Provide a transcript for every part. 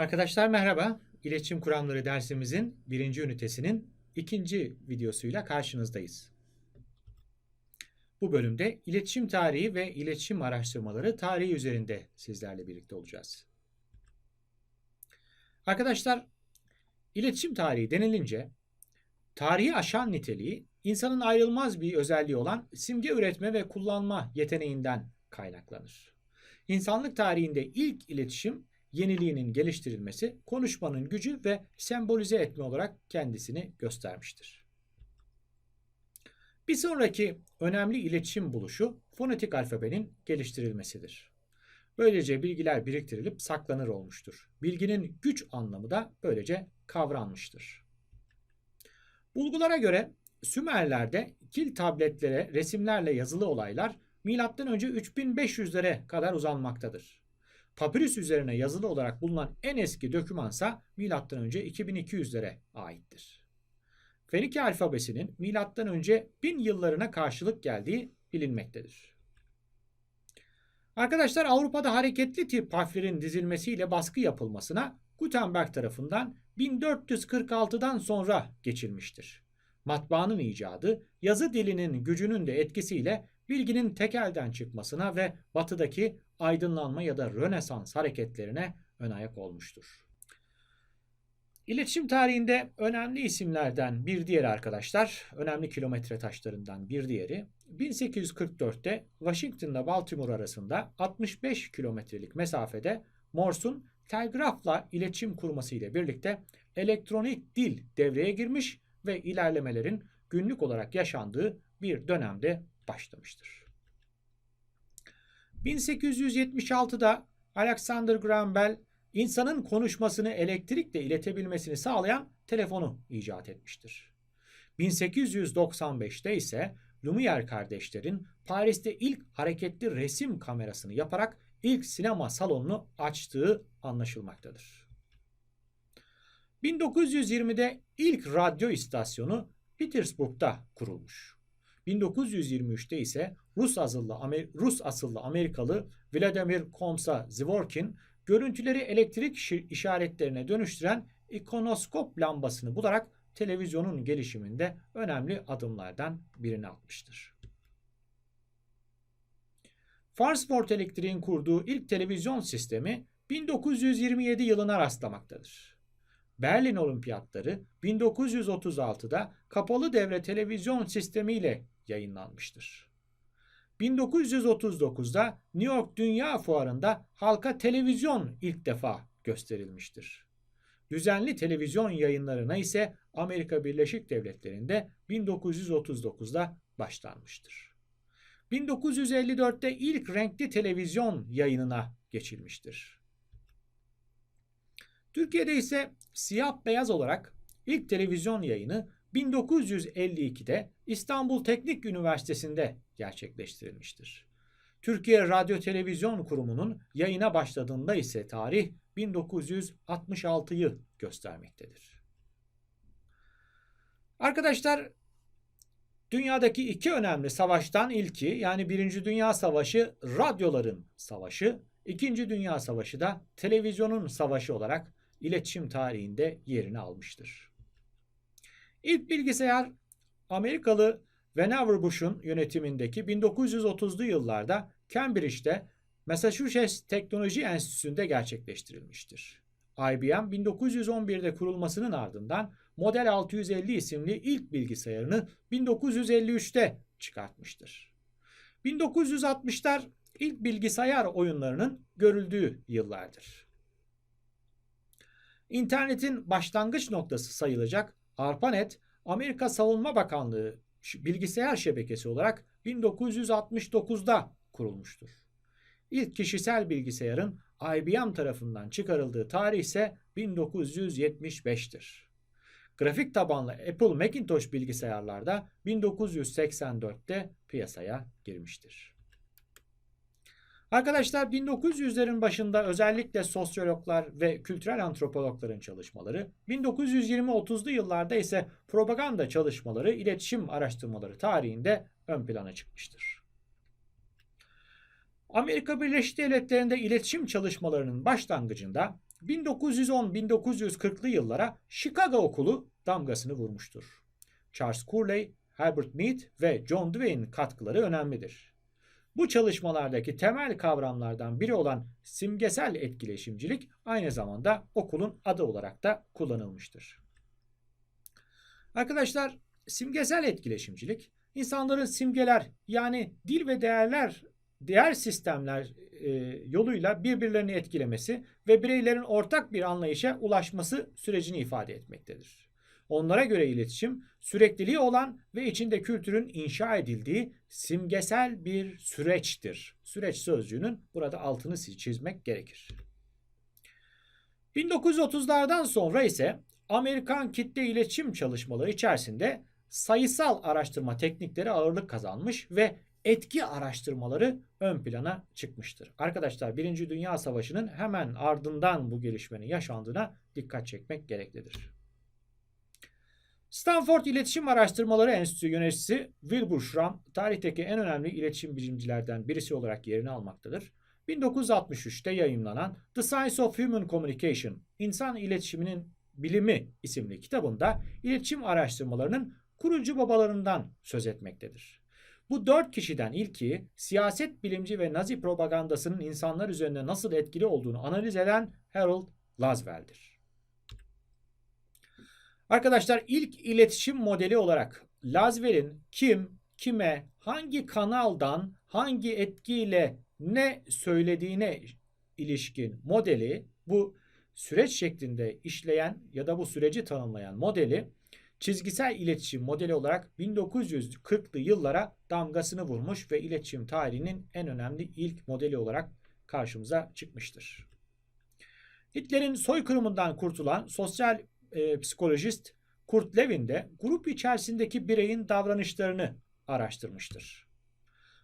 Arkadaşlar merhaba. İletişim kuramları dersimizin birinci ünitesinin ikinci videosuyla karşınızdayız. Bu bölümde iletişim tarihi ve iletişim araştırmaları tarihi üzerinde sizlerle birlikte olacağız. Arkadaşlar, iletişim tarihi denilince tarihi aşan niteliği insanın ayrılmaz bir özelliği olan simge üretme ve kullanma yeteneğinden kaynaklanır. İnsanlık tarihinde ilk iletişim yeniliğinin geliştirilmesi konuşmanın gücü ve sembolize etme olarak kendisini göstermiştir. Bir sonraki önemli iletişim buluşu fonetik alfabenin geliştirilmesidir. Böylece bilgiler biriktirilip saklanır olmuştur. Bilginin güç anlamı da böylece kavranmıştır. Bulgulara göre Sümerler'de kil tabletlere resimlerle yazılı olaylar M.Ö. 3500'lere kadar uzanmaktadır. Papyrus üzerine yazılı olarak bulunan en eski dokümansa M.Ö. 2200'lere aittir. Fenike alfabesinin M.Ö. 1000 yıllarına karşılık geldiği bilinmektedir. Arkadaşlar Avrupa'da hareketli tip harflerin dizilmesiyle baskı yapılmasına Gutenberg tarafından 1446'dan sonra geçilmiştir. Matbaanın icadı yazı dilinin gücünün de etkisiyle bilginin tekelden çıkmasına ve batıdaki aydınlanma ya da Rönesans hareketlerine ön ayak olmuştur. İletişim tarihinde önemli isimlerden bir diğeri arkadaşlar, önemli kilometre taşlarından bir diğeri, 1844'te Washington'la Baltimore arasında 65 kilometrelik mesafede Morse'un telgrafla iletişim kurması ile birlikte elektronik dil devreye girmiş ve ilerlemelerin günlük olarak yaşandığı bir dönemde başlamıştır. 1876'da Alexander Graham Bell insanın konuşmasını elektrikle iletebilmesini sağlayan telefonu icat etmiştir. 1895'te ise Lumière kardeşlerin Paris'te ilk hareketli resim kamerasını yaparak ilk sinema salonunu açtığı anlaşılmaktadır. 1920'de ilk radyo istasyonu Petersburg'da kurulmuş. 1923'te ise Rus asıllı, Amer Rus asıllı Amerikalı Vladimir Komsa Zvorkin görüntüleri elektrik işaretlerine dönüştüren ikonoskop lambasını bularak televizyonun gelişiminde önemli adımlardan birini atmıştır. Farnsworth Elektriğin kurduğu ilk televizyon sistemi 1927 yılına rastlamaktadır. Berlin Olimpiyatları 1936'da kapalı devre televizyon sistemiyle yayınlanmıştır. 1939'da New York Dünya Fuarı'nda halka televizyon ilk defa gösterilmiştir. Düzenli televizyon yayınlarına ise Amerika Birleşik Devletleri'nde 1939'da başlanmıştır. 1954'te ilk renkli televizyon yayınına geçilmiştir. Türkiye'de ise siyah beyaz olarak ilk televizyon yayını 1952'de İstanbul Teknik Üniversitesi'nde gerçekleştirilmiştir. Türkiye Radyo Televizyon Kurumu'nun yayına başladığında ise tarih 1966'yı göstermektedir. Arkadaşlar dünyadaki iki önemli savaştan ilki yani Birinci Dünya Savaşı radyoların savaşı, İkinci Dünya Savaşı da televizyonun savaşı olarak iletişim tarihinde yerini almıştır. İlk bilgisayar Amerikalı Vannevar Bush'un yönetimindeki 1930'lu yıllarda Cambridge'de Massachusetts Teknoloji Enstitüsü'nde gerçekleştirilmiştir. IBM 1911'de kurulmasının ardından Model 650 isimli ilk bilgisayarını 1953'te çıkartmıştır. 1960'lar ilk bilgisayar oyunlarının görüldüğü yıllardır. İnternetin başlangıç noktası sayılacak ARPANET, Amerika Savunma Bakanlığı bilgisayar şebekesi olarak 1969'da kurulmuştur. İlk kişisel bilgisayarın IBM tarafından çıkarıldığı tarih ise 1975'tir. Grafik tabanlı Apple Macintosh bilgisayarlarda 1984'te piyasaya girmiştir. Arkadaşlar 1900'lerin başında özellikle sosyologlar ve kültürel antropologların çalışmaları, 1920-30'lu yıllarda ise propaganda çalışmaları, iletişim araştırmaları tarihinde ön plana çıkmıştır. Amerika Birleşik Devletleri'nde iletişim çalışmalarının başlangıcında 1910-1940'lı yıllara Chicago okulu damgasını vurmuştur. Charles Cooley, Herbert Mead ve John Dewey'in katkıları önemlidir. Bu çalışmalardaki temel kavramlardan biri olan simgesel etkileşimcilik aynı zamanda okulun adı olarak da kullanılmıştır. Arkadaşlar simgesel etkileşimcilik insanların simgeler yani dil ve değerler değer sistemler e, yoluyla birbirlerini etkilemesi ve bireylerin ortak bir anlayışa ulaşması sürecini ifade etmektedir. Onlara göre iletişim sürekliliği olan ve içinde kültürün inşa edildiği simgesel bir süreçtir. Süreç sözcüğünün burada altını çizmek gerekir. 1930'lardan sonra ise Amerikan kitle iletişim çalışmaları içerisinde sayısal araştırma teknikleri ağırlık kazanmış ve etki araştırmaları ön plana çıkmıştır. Arkadaşlar Birinci Dünya Savaşı'nın hemen ardından bu gelişmenin yaşandığına dikkat çekmek gereklidir. Stanford İletişim Araştırmaları Enstitüsü yöneticisi Wilbur Schramm tarihteki en önemli iletişim bilimcilerden birisi olarak yerini almaktadır. 1963'te yayımlanan The Science of Human Communication, İnsan İletişiminin Bilimi isimli kitabında iletişim araştırmalarının kurucu babalarından söz etmektedir. Bu dört kişiden ilki siyaset bilimci ve Nazi propagandasının insanlar üzerinde nasıl etkili olduğunu analiz eden Harold Laswell'dir. Arkadaşlar ilk iletişim modeli olarak Laswell'in kim, kime, hangi kanaldan, hangi etkiyle ne söylediğine ilişkin modeli bu süreç şeklinde işleyen ya da bu süreci tanımlayan modeli çizgisel iletişim modeli olarak 1940'lı yıllara damgasını vurmuş ve iletişim tarihinin en önemli ilk modeli olarak karşımıza çıkmıştır. Hitler'in soykırımından kurtulan sosyal e, psikolojist Kurt Lewin de grup içerisindeki bireyin davranışlarını araştırmıştır.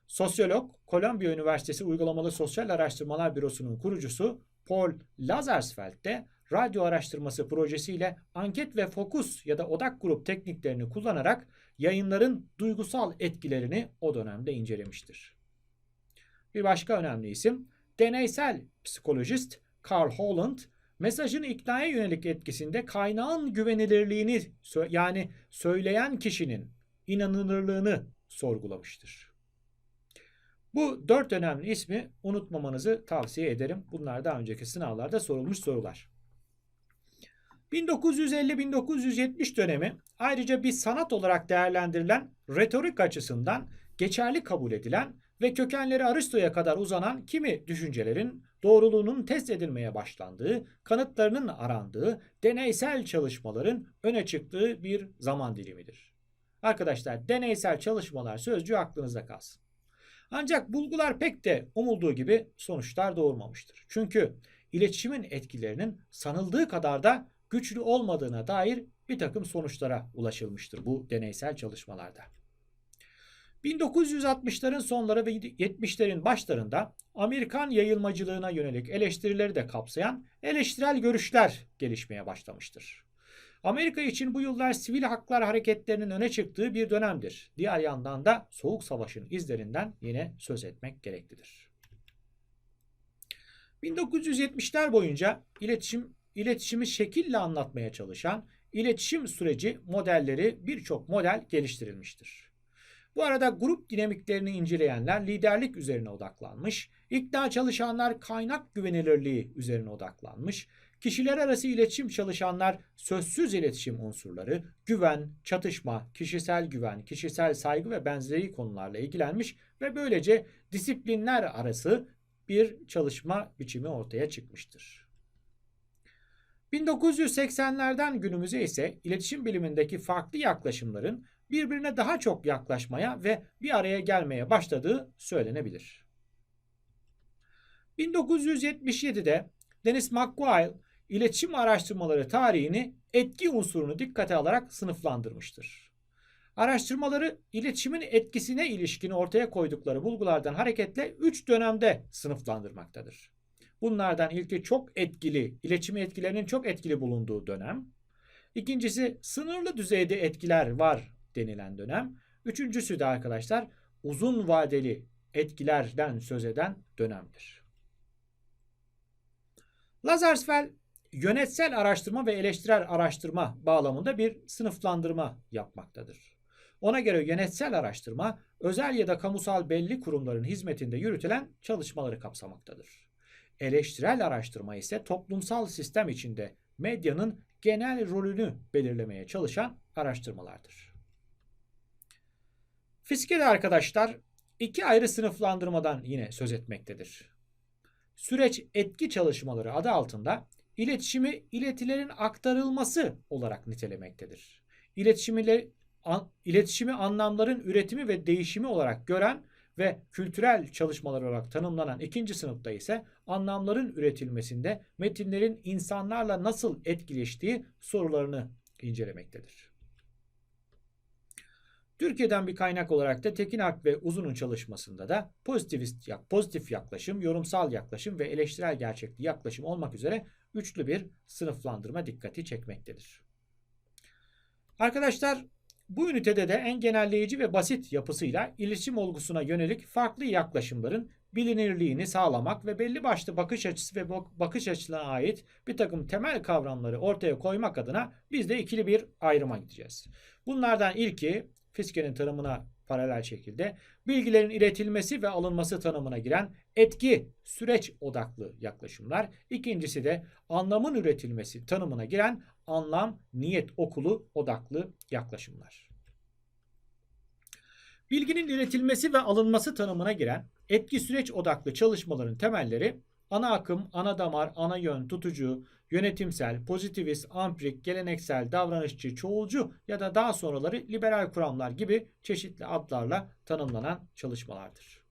Sosyolog, Kolombiya Üniversitesi Uygulamalı Sosyal Araştırmalar Bürosu'nun kurucusu Paul Lazarsfeld de radyo araştırması projesiyle anket ve fokus ya da odak grup tekniklerini kullanarak yayınların duygusal etkilerini o dönemde incelemiştir. Bir başka önemli isim deneysel psikolojist Carl Holland mesajın iknaya yönelik etkisinde kaynağın güvenilirliğini yani söyleyen kişinin inanılırlığını sorgulamıştır. Bu dört önemli ismi unutmamanızı tavsiye ederim. Bunlar daha önceki sınavlarda sorulmuş sorular. 1950-1970 dönemi ayrıca bir sanat olarak değerlendirilen retorik açısından geçerli kabul edilen ve kökenleri Aristo'ya kadar uzanan kimi düşüncelerin doğruluğunun test edilmeye başlandığı, kanıtlarının arandığı, deneysel çalışmaların öne çıktığı bir zaman dilimidir. Arkadaşlar deneysel çalışmalar sözcüğü aklınızda kalsın. Ancak bulgular pek de umulduğu gibi sonuçlar doğurmamıştır. Çünkü iletişimin etkilerinin sanıldığı kadar da güçlü olmadığına dair bir takım sonuçlara ulaşılmıştır bu deneysel çalışmalarda. 1960'ların sonları ve 70'lerin başlarında Amerikan yayılmacılığına yönelik eleştirileri de kapsayan eleştirel görüşler gelişmeye başlamıştır. Amerika için bu yıllar sivil haklar hareketlerinin öne çıktığı bir dönemdir. Diğer yandan da Soğuk Savaş'ın izlerinden yine söz etmek gereklidir. 1970'ler boyunca iletişim iletişimi şekille anlatmaya çalışan iletişim süreci modelleri birçok model geliştirilmiştir. Bu arada grup dinamiklerini inceleyenler liderlik üzerine odaklanmış, ikna çalışanlar kaynak güvenilirliği üzerine odaklanmış, kişiler arası iletişim çalışanlar sözsüz iletişim unsurları, güven, çatışma, kişisel güven, kişisel saygı ve benzeri konularla ilgilenmiş ve böylece disiplinler arası bir çalışma biçimi ortaya çıkmıştır. 1980'lerden günümüze ise iletişim bilimindeki farklı yaklaşımların birbirine daha çok yaklaşmaya ve bir araya gelmeye başladığı söylenebilir. 1977'de Dennis McGuire iletişim araştırmaları tarihini etki unsurunu dikkate alarak sınıflandırmıştır. Araştırmaları iletişimin etkisine ilişkin ortaya koydukları bulgulardan hareketle 3 dönemde sınıflandırmaktadır. Bunlardan ilki çok etkili, iletişim etkilerinin çok etkili bulunduğu dönem. İkincisi sınırlı düzeyde etkiler var denilen dönem. Üçüncüsü de arkadaşlar uzun vadeli etkilerden söz eden dönemdir. Lazarsfeld yönetsel araştırma ve eleştirel araştırma bağlamında bir sınıflandırma yapmaktadır. Ona göre yönetsel araştırma özel ya da kamusal belli kurumların hizmetinde yürütülen çalışmaları kapsamaktadır. Eleştirel araştırma ise toplumsal sistem içinde medyanın genel rolünü belirlemeye çalışan araştırmalardır. Fiske de arkadaşlar iki ayrı sınıflandırmadan yine söz etmektedir. Süreç etki çalışmaları adı altında iletişimi iletilerin aktarılması olarak nitelemektedir. İletişimi, an, iletişimi anlamların üretimi ve değişimi olarak gören ve kültürel çalışmalar olarak tanımlanan ikinci sınıfta ise anlamların üretilmesinde metinlerin insanlarla nasıl etkileştiği sorularını incelemektedir. Türkiye'den bir kaynak olarak da Tekin Alp ve Uzun'un çalışmasında da pozitivist, pozitif yaklaşım, yorumsal yaklaşım ve eleştirel gerçekli yaklaşım olmak üzere üçlü bir sınıflandırma dikkati çekmektedir. Arkadaşlar bu ünitede de en genelleyici ve basit yapısıyla iletişim olgusuna yönelik farklı yaklaşımların bilinirliğini sağlamak ve belli başlı bakış açısı ve bakış açılarına ait bir takım temel kavramları ortaya koymak adına biz de ikili bir ayrıma gideceğiz. Bunlardan ilki Fiske'nin tanımına paralel şekilde bilgilerin iletilmesi ve alınması tanımına giren etki süreç odaklı yaklaşımlar. İkincisi de anlamın üretilmesi tanımına giren anlam niyet okulu odaklı yaklaşımlar. Bilginin iletilmesi ve alınması tanımına giren etki süreç odaklı çalışmaların temelleri ana akım, ana damar, ana yön, tutucu, yönetimsel, pozitivist, ampirik, geleneksel, davranışçı, çoğulcu ya da daha sonraları liberal kuramlar gibi çeşitli adlarla tanımlanan çalışmalardır.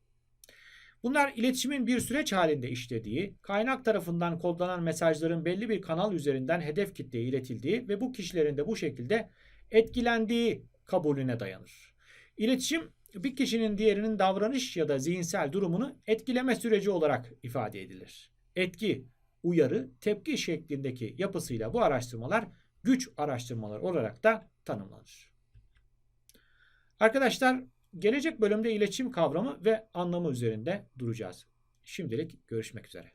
Bunlar iletişimin bir süreç halinde işlediği, kaynak tarafından kodlanan mesajların belli bir kanal üzerinden hedef kitleye iletildiği ve bu kişilerin de bu şekilde etkilendiği kabulüne dayanır. İletişim bir kişinin diğerinin davranış ya da zihinsel durumunu etkileme süreci olarak ifade edilir. Etki, uyarı, tepki şeklindeki yapısıyla bu araştırmalar güç araştırmaları olarak da tanımlanır. Arkadaşlar gelecek bölümde iletişim kavramı ve anlamı üzerinde duracağız. Şimdilik görüşmek üzere.